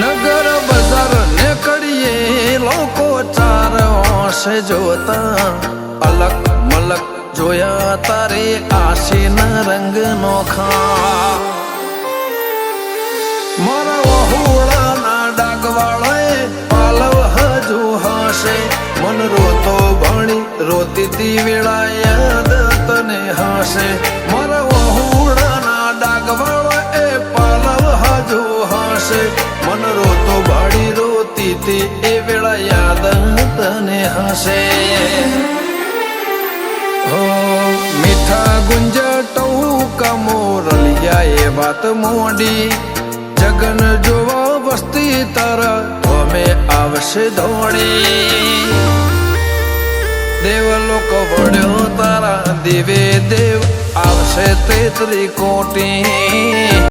નગર બજાર નીકળીએ લોકો ચાર હોશે જોતા. અલગ મલક જોયા તારે આશીના રંગ નોખા મારા વહુડાના ડાગવાળાએ પાલવ હજુ હશે. મન રોતો ભણી રોતી તી વેળા યાદ તને હશે. મારા હશે મન રોતો ભાડી રોતી તે એ વેળા યાદ તને હશે. હો, મીઠા ગુંજા ટૌકા મોરલિયા એ વાત મોડી. જગન જોવા વસ્તી તારા, અમે આવશે દોડી દેવ લોકો વળ્યો તારા દેવે દેવ, આવશે તેતરી કોટી.